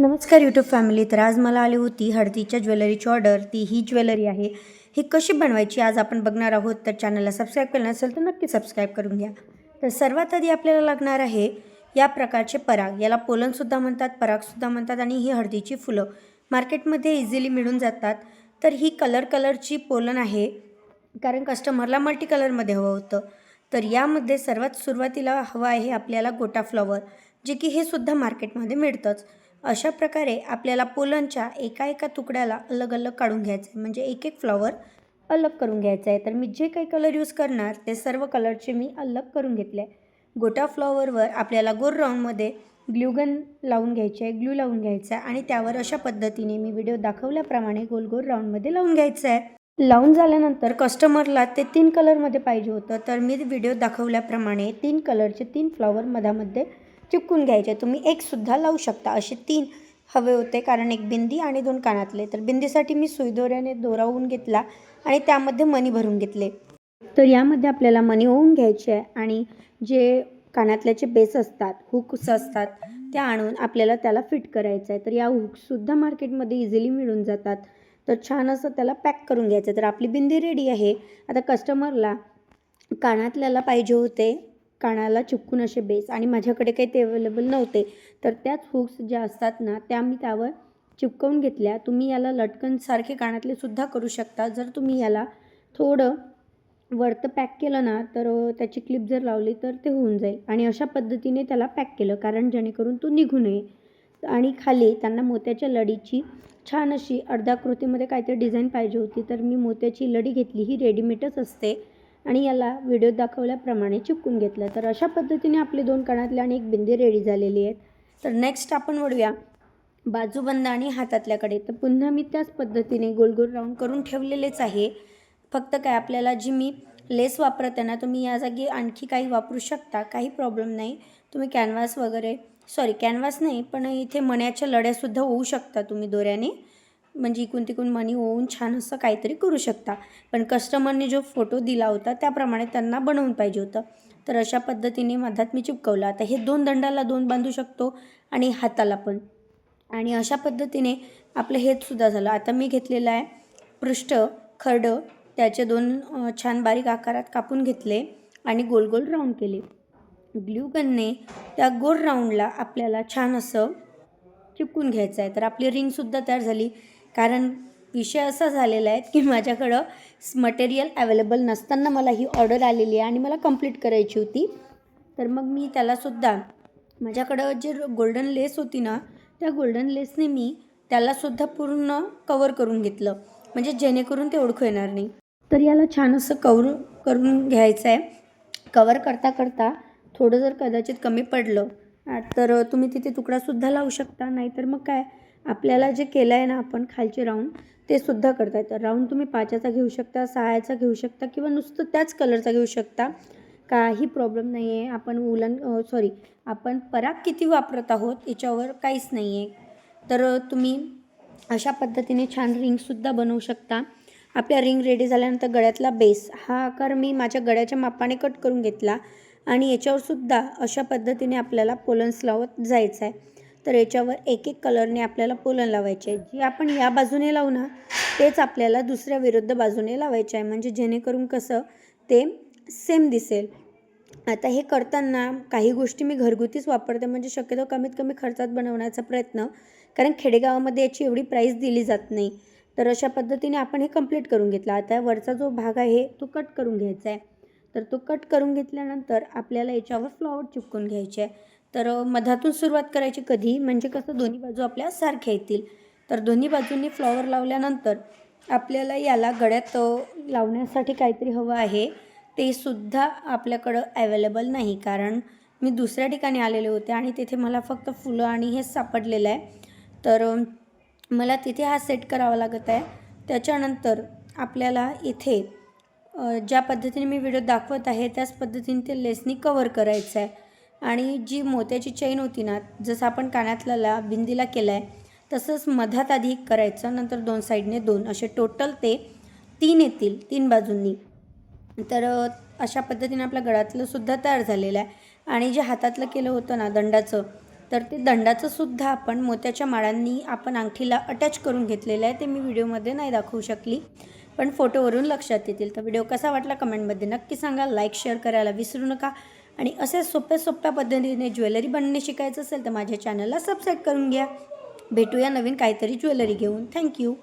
नमस्कार YouTube family तर आज मला आली होती हळदीच्या ज्वेलरीची ऑर्डर ती ही ज्वेलरी आहे. ही कशी बनवायची आज आपण बघणार आहोत. तर चॅनलला सबस्क्राईब केलं नसेल तर नक्की सबस्क्राईब करून घ्या. तर सर्वात आधी आपल्याला लागणार आहे या प्रकारचे पराग. याला पोलनसुद्धा म्हणतात परागसुद्धा म्हणतात आणि ही हळदीची फुलं. मार्केटमध्ये इझिली मिळून जातात. तर ही कलर कलरची पोलन आहे. कारण कस्टमरला मल्टी कलरमध्ये हवं होतं. तर यामध्ये सर्वात सुरुवातीला हवं आहे आपल्याला गोटा फ्लॉवर जे की हे सुद्धा मार्केटमध्ये मिळतंच. अशा प्रकारे आपल्याला पोलनच्या एका एका तुकड्याला अलग अलग काढून घ्यायचं आहे म्हणजे एक एक फ्लॉवर अलग करून घ्यायचं आहे तर मी जे काही कलर यूज करणार ते सर्व कलरचे मी अलग करून घेतले आहे. गोटा फ्लॉवरवर आपल्याला गोल राऊंडमध्ये ग्लूगन लावून घ्यायचे आहे ग्लू लावून घ्यायचा आहे आणि त्यावर अशा पद्धतीने मी व्हिडिओ दाखवल्याप्रमाणे गोल गोल राऊंडमध्ये लावून घ्यायचं आहे लावून झाल्यानंतर कस्टमरला ते तीन कलरमध्ये पाहिजे होतं. तर मी व्हिडिओ दाखवल्याप्रमाणे तीन कलरचे तीन फ्लॉवर मधामध्ये चिपकून घ्यायचे. तुम्ही एकसुद्धा लावू शकता. असे तीन हवे होते. कारण एक बिंदी आणि दोन कानातले. तर बिंदीसाठी मी सुईदोऱ्याने दोरावून घेतला आणि त्यामध्ये मणी भरून घेतले. तर यामध्ये आपल्याला मणी होऊन घ्यायचे आहे आणि जे कानातल्याचे बेस असतात हुक्स असतात त्या आणून आपल्याला त्याला फिट करायचं आहे. तर या हुक्ससुद्धा मार्केटमध्ये इझिली मिळून जातात. तर छान असं त्याला पॅक करून घ्यायचं तर आपली बिंदी रेडी आहे. आता कस्टमरला कानातल्याला पाहिजे होते कानाला चिपकून असे बेस आणि माझ्याकडे काही ते अवेलेबल नव्हते. तर त्याच हुक्स ज्या असतात ना त्या मी त्यावर चिपकवून घेतल्या. तुम्ही याला लटकनसारखे कानातले सुद्धा करू शकता. जर तुम्ही याला थोडं वरतं पॅक केलं ना तर त्याची क्लिप जर लावली तर ते होऊन जाईल. आणि अशा पद्धतीने त्याला पॅक केलं कारण जेणेकरून तो निघू नये. आणि खाली त्यांना मोत्याच्या लडीची छान अशी अर्धाकृतीमध्ये काहीतरी डिझाईन पाहिजे होती. तर मी मोत्याची लडी घेतली. ही रेडीमेडच असते. आणि याला व्हिडिओ दाखवल्याप्रमाणे चिपकून घेतलं. तर अशा पद्धतीने आपले दोन कानातले आणि एक बिंदी रेडी झालेली आहेत. तर नेक्स्ट आपण वळूया. बाजूबंद आणि हातातल्याकडे. तर पुन्हा मी त्याच पद्धतीने गोल गोल राऊंड करून ठेवलेलेच आहे. फक्त काय आपल्याला जी मी लेस वापरते ना तुम्ही या जागी आणखी काही वापरू शकता. काही प्रॉब्लेम नाही. तुम्ही कॅनव्हास वगैरे सॉरी कॅनव्हास नाही पण इथे मण्याच्या लढ्यासुद्धा होऊ शकता तुम्ही दोऱ्याने. म्हणजे इकून तिकून मनी होऊन छान असं काहीतरी करू शकता. पण कस्टमरने जो फोटो दिला होता त्याप्रमाणे त्यांना बनवून पाहिजे होतं. तर अशा पद्धतीने मधात मी चिपकवलं. आता हे दोन दंडाला दोन बांधू शकतो आणि हाताला पण. आणि अशा पद्धतीने आपलं हेचसुद्धा झालं. आता मी घेतलेलं आहे पृष्ठ खरडं त्याचे दोन छान बारीक आकारात कापून घेतले आणि गोल गोल राऊंड केले. ग्ल्यू गनने त्या गोल राऊंडला आपल्याला छान असं चिपकून घ्यायचं आहे. तर आपली रिंगसुद्धा तयार झाली. कारण विषय असा झालेला आहे की माझ्याकडं मटेरियल अवेलेबल नसताना मला ही ऑर्डर आलेली आहे आणि मला कंप्लीट करायची होती. तर मग मी त्यालासुद्धा माझ्याकडं जे गोल्डन लेस होती ना त्या गोल्डन लेसने मी त्यालासुद्धा पूर्ण कवर करून घेतलं. म्हणजे जेणेकरून ते ओळखू येणार नाही. तर याला छान असं कवर करून घ्यायचं आहे कवर करता करता थोडं जर कदाचित कमी पडलं तर तुम्ही तिथे तुकडासुद्धा लावू शकता. नाहीतर मग काय? आपल्याला जे केलं आहे ना आपण खालचे राऊंड ते सुद्धा करता येतं राऊंड तुम्ही पाच्याचा घेऊ शकता सहाचा घेऊ शकता किंवा नुसतं त्याच कलरचा घेऊ शकता. काही प्रॉब्लेम नाही आहे आपण उलन सॉरी आपण पराग किती वापरत आहोत याच्यावर काहीच नाही आहे तर तुम्ही अशा पद्धतीने छान रिंगसुद्धा बनवू शकता. आपल्या रिंग रेडी झाल्यानंतर गळ्यातला बेस हा आकार मी माझ्या गळ्याच्या मापाने कट करून घेतला आणि याच्यावरसुद्धा अशा पद्धतीने आपल्याला पोलन्स लावत जायचं आहे तर याच्यावर एक एक कलरने आपल्याला पोलन लावायचे आहे जे आपण या बाजूने लावू ना तेच आपल्याला दुसऱ्या विरुद्ध बाजूने लावायचे आहे. म्हणजे जेणेकरून कसं ते सेम दिसेल. आता हे करताना काही गोष्टी मी घरगुतीच वापरते. म्हणजे शक्यतो कमीत कमी खर्चात बनवण्याचा प्रयत्न कारण खेडेगावामध्ये याची एवढी प्राईस दिली जात नाही. तर अशा पद्धतीने आपण हे कंप्लीट करून घेतला. आता वरचा जो भाग आहे तो कट करून घ्यायचा आहे. तर तो कट करून घेतल्यानंतर आपल्याला याच्यावर फ्लॉवर चिपकून घ्यायचे आहे. तर मधातून सुरुवात करायची कधी? म्हणजे कसं दोन्ही बाजू आपल्या सारख्या येतील. तर दोन्ही बाजूंनी फ्लॉवर लावल्यानंतर आपल्याला याला गळ्यात लावण्यासाठी काहीतरी हवं आहे. ते सुद्धा आपल्याकडं ॲवेलेबल नाही. कारण मी दुसऱ्या ठिकाणी आलेले होते आणि तिथे मला फक्त फुलं आणि हेच सापडलेलं आहे. तर मला तिथे हा सेट करावा लागत आहे. त्याच्यानंतर आपल्याला इथे ज्या पद्धतीने मी व्हिडिओ दाखवत आहे त्याच पद्धतीने ते लेसनी कवर करायचं आहे. आणि जी मोत्याची चैन होती ना जसं आपण कानातल्याला बिंदीला केलं आहे तसंच मधात आधी करायचं नंतर दोन साईडने दोन. असे टोटल ते तीन येतील तीन बाजूंनी. तर अशा पद्धतीने आपल्या गळ्यातलं सुद्धा तयार झालेलं आहे. आणि जे हातातलं केलं होतं ना दंडाचं तर ते दंडाचं सुद्धा आपण मोत्याच्या माळांनी आपण अंगठीला अटॅच करून घेतलेलं आहे. ते मी व्हिडिओमध्ये नाही दाखवू शकली पण फोटोवरून लक्षात येतील. तर व्हिडिओ कसा वाटला कमेंटमध्ये नक्की सांगा. लाईक शेअर करायला विसरू नका. आणि असे सोप्या सोप्या पद्धतीने ज्वेलरी बनवणे शिकायचं असेल तर माझ्या चॅनलला सबस्क्राईब करून घ्या. भेटूया नवीन काहीतरी ज्वेलरी घेऊन. थँक्यू